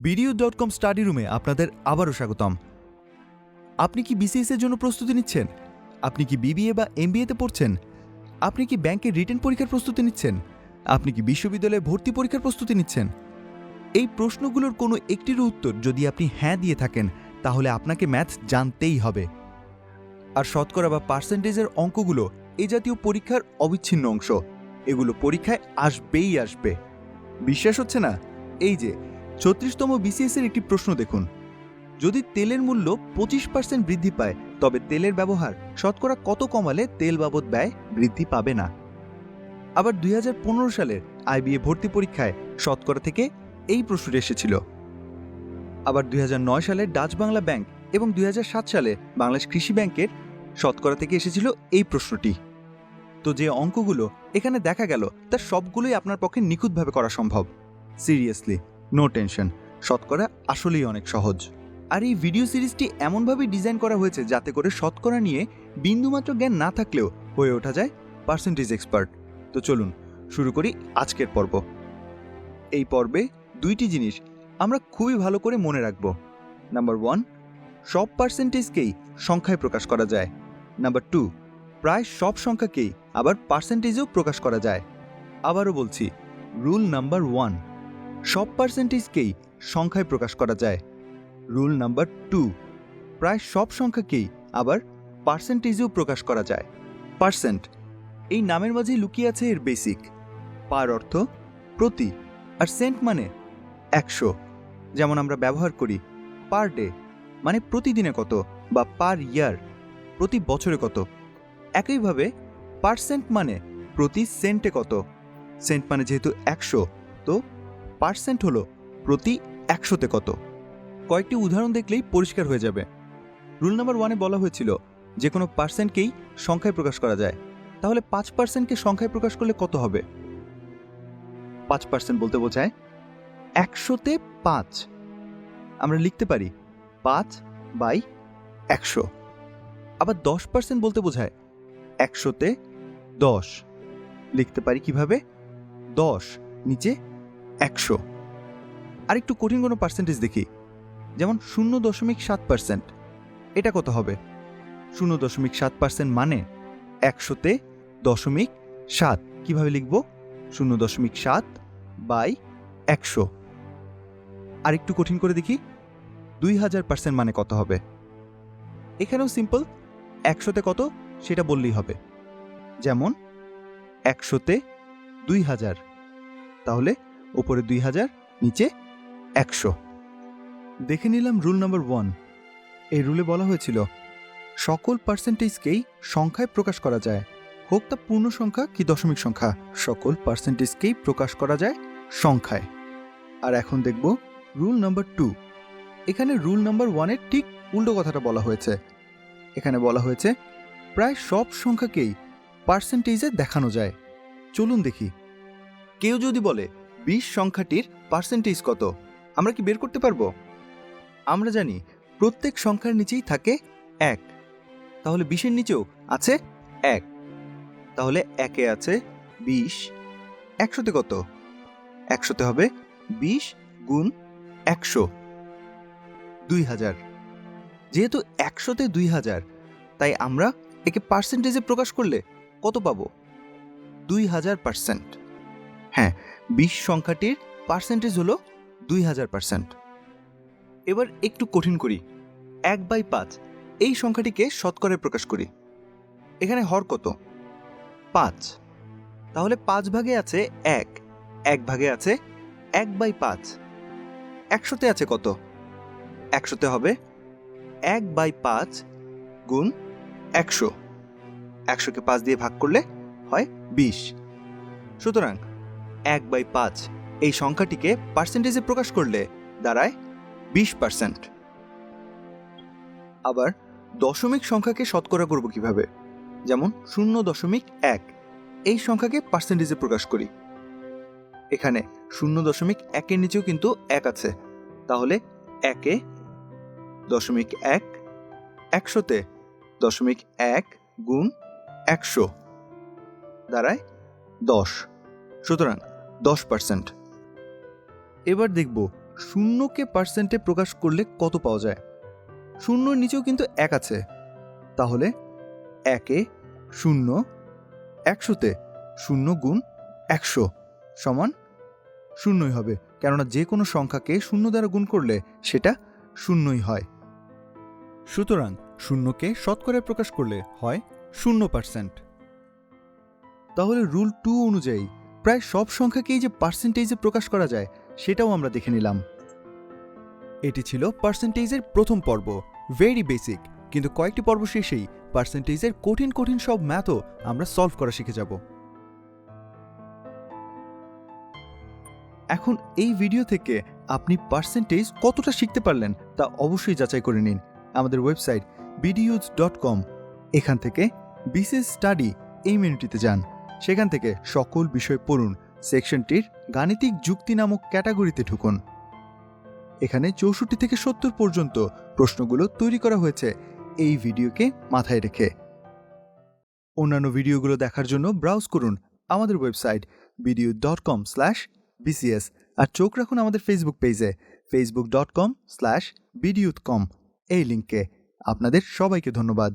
BDO dot com study রুমে আপনাদের আবারও স্বাগতম। আপনি কি বিসিএস এর জন্য প্রস্তুতি নিচ্ছেন? আপনি কি বিবিএ বা এমবিএতে পড়ছেন? আপনি কি ব্যাংকের রিটেন পরীক্ষার প্রস্তুতি নিচ্ছেন? আপনি কি বিশ্ববিদ্যালয়ে ভর্তি পরীক্ষার প্রস্তুতি নিচ্ছেন? এই প্রশ্নগুলোর কোনো একটির উত্তর যদি আপনি হ্যাঁ দিয়ে থাকেন, তাহলে আপনাকে ম্যাথ জানতেই হবে। আর শতকরা বা পার্সেন্টেজের অঙ্কগুলো এ জাতীয় পরীক্ষার অবিচ্ছিন্ন অংশ। এগুলো পরীক্ষায় আসবেই আসবে। বিশ্বাস হচ্ছে না? এই যে, ছত্রিশতম বিসিএস এর একটি প্রশ্ন দেখুন। যদি তেলের মূল্য পঁচিশ পার্সেন্ট বৃদ্ধি পায়, তবে তেলের ব্যবহার শতকরা কত কমালে তেল বাবদ ব্যয় বৃদ্ধি পাবে না? আবার দুই হাজার পনেরো সালের আইবিএ ভর্তি পরীক্ষায় শতকরা থেকে এই প্রশ্নটি এসেছিল। আবার দুই হাজার নয় সালে ডাচ বাংলা ব্যাংক এবং দুই হাজার সাত সালে বাংলাদেশ কৃষি ব্যাংকের শতকরা থেকে এসেছিল এই প্রশ্নটি। তো যে অঙ্কগুলো এখানে দেখা গেল তার সবগুলোই আপনার পক্ষে নিখুঁতভাবে করা সম্ভব। সিরিয়াসলি নো টেনশন শতকরা আসলেই অনেক সহজ। আর এই ভিডিও সিরিজটি এমনভাবে ডিজাইন করা হয়েছে যাতে করে শতকরা নিয়ে বিন্দুমাত্র জ্ঞান না থাকলেও হয়ে ওঠা যায় পার্সেন্টেজ এক্সপার্ট তো চলুন, শুরু করি আজকের পর্ব। এই পর্বে দুইটি জিনিস আমরা খুবই ভালো করে মনে রাখব। নাম্বার ওয়ান সব পার্সেন্টেজকেই সংখ্যায় প্রকাশ করা যায়। নাম্বার টু প্রায় সব সংখ্যাকেই আবার পার্সেন্টেজেও প্রকাশ করা যায়। আবারও বলছি রুল নাম্বার ওয়ান সব পার্সেন্টেজকেই সংখ্যায় প্রকাশ করা যায়। রুল নাম্বার টু প্রায় সব সংখ্যাকেই আবার পার্সেন্টেজেও প্রকাশ করা যায়। পার্সেন্ট এই নামের মাঝেই লুকিয়ে আছে এর বেসিক পার অর্থ প্রতি, আর সেন্ট মানে একশো। যেমন আমরা ব্যবহার করি পার ডে মানে প্রতিদিনে কত, বা পার ইয়ার প্রতি বছরে কত। একইভাবে পার্সেন্ট মানে প্রতি সেন্টে কত? সেন্ট মানে যেহেতু একশো, তো পার্সেন্ট হলো প্রতি একশোতে কত? কয়েকটি উদাহরণ দেখলেই পরিষ্কার হয়ে যাবে। রুল নাম্বার ওয়ানে বলা হয়েছিল যে কোনো পার্সেন্টকেই সংখ্যায় প্রকাশ করা যায়। তাহলে পাঁচ পার্সেন্টকে সংখ্যায় প্রকাশ করলে কত হবে? পাঁচ পার্সেন্ট বলতে বোঝায় একশোতে পাঁচ। আমরা লিখতে পারি পাঁচ বাই একশো। আবার দশ পার্সেন্ট বলতে বোঝায় একশোতে দশ। লিখতে পারি কীভাবে? দশ নিচে একশো। আর একটু কঠিন কোনো পার্সেন্টেজ দেখি। যেমন শূন্য দশমিক সাত পার্সেন্ট এটা কত হবে? শূন্য দশমিক সাত পার্সেন্ট মানে একশোতে দশমিক সাত। কীভাবে লিখব? শূন্য দশমিক সাত বাই একশো। আর একটু কঠিন করে দেখি। দুই হাজার পার্সেন্ট মানে কত হবে? এখানেও সিম্পল একশোতে কত? সেটা বললেই হবে। যেমন একশোতে দুই হাজার, তাহলে উপরে দুই হাজার, নিচে একশো। দেখে নিলাম রুল নাম্বার ওয়ান। এই রুলে বলা হয়েছিল, সকল পার্সেন্টেজকেই সংখ্যায় প্রকাশ করা যায়। হোক তা পূর্ণ সংখ্যা কি দশমিক সংখ্যা। সকল পার্সেন্টেজকেই প্রকাশ করা যায় সংখ্যায়। আর এখন দেখব রুল নাম্বার টু। এখানে রুল নাম্বার ওয়ানের ঠিক উল্টো কথাটা বলা হয়েছে। এখানে বলা হয়েছে, প্রায় সব সংখ্যাকেই পার্সেন্টেজে দেখানো যায়। চলুন দেখি। কেউ যদি বলে, বিশ সংখ্যাটির পার্সেন্টেজ কত? আমরা কি বের করতে পারব? আমরা জানি, প্রত্যেক সংখ্যার নিচেই থাকে এক। তাহলে বিশের নিচেও আছে এক। তাহলে একে আছে বিশ। একশোতে কত? একশোতে হবে বিশ গুণ একশো। দুই হাজার। যেহেতু একশোতে দুই হাজার, তাই আমরা একে পার্সেন্টেজে প্রকাশ করলে কত পাবো? দুই হাজার পার্সেন্ট। হ্যাঁ বিশ সংখ্যাটির পার্সেন্টেজ হলো দুই হাজার পার্সেন্ট। এবার একটু কঠিন করি। এক বাই পাঁচ, এই সংখ্যাটিকে শতকরে প্রকাশ করি। এখানে হর কত? পাঁচ। তাহলে পাঁচ ভাগে আছে এক। এক ভাগে আছে এক বাই পাঁচ। একশোতে আছে কত? একশোতে হবে এক বাই পাঁচ গুণ একশো। একশোকে পাঁচ দিয়ে ভাগ করলে হয় বিশ। সুতরাং এক বাই পাঁচ এই সংখ্যাটিকে পার্সেন্টেজে প্রকাশ করলে দাঁড়ায় বিশ পার্সেন্ট আবার দশমিক সংখ্যাকে শতকরা করব কীভাবে? যেমন শূন্য দশমিক এক। এই সংখ্যাকে পার্সেন্টেজে প্রকাশ করি। এখানে শূন্য দশমিক একের নিচেও কিন্তু এক আছে। তাহলে একে দশমিক এক, একশোতে দশমিক এক গুণ একশো। দাঁড়ায় দশ। সুতরাং দশ পার্সেন্ট এবার দেখব শূন্যকে পার্সেন্টে প্রকাশ করলে কত পাওয়া যায়? শূন্যর নিচেও কিন্তু এক আছে। তাহলে একে শূন্য, একশোতে শূন্য গুণ একশো সমান শূন্যই হবে। কেননা যে কোনো সংখ্যাকে শূন্য দ্বারা গুণ করলে সেটা শূন্যই হয়। সুতরাং শূন্যকে শতকরায় প্রকাশ করলে হয় শূন্য পার্সেন্ট তাহলে রুল টু অনুযায়ী প্রায় সব সংখ্যাকেই যে পার্সেন্টেজে প্রকাশ করা যায়, সেটাও আমরা দেখে নিলাম। এটি ছিল পার্সেন্টেজের প্রথম পর্ব ভেরি বেসিক কিন্তু কয়েকটি পর্ব শেষেই পার্সেন্টেজের কঠিন কঠিন সব ম্যাথও আমরা সলভ করা শিখে যাব। এখন এই ভিডিও থেকে আপনি পার্সেন্টেজ কতটা শিখতে পারলেন, তা অবশ্যই যাচাই করে নিন আমাদের ওয়েবসাইট বিডিউজ ডট কম এখান থেকে বিসিএস স্টাডি এই মেনুটিতে যান। সেখান থেকে সকল বিষয় পড়ুন। সেকশনটির গাণিতিক যুক্তি নামক ক্যাটাগরিতে ঢুকুন। এখানে চৌষট্টি থেকে সত্তর পর্যন্ত প্রশ্নগুলো তৈরি করা হয়েছে এই ভিডিওকে মাথায় রেখে। অন্যান্য ভিডিওগুলো দেখার জন্য ব্রাউজ করুন আমাদের website BDU dot com slash BCS আর চোখ রাখুন আমাদের ফেসবুক পেজে ফেসবুক ডট কম স্ল্যাশ বিডিউথ কম এই লিঙ্কে আপনাদের সবাইকে ধন্যবাদ।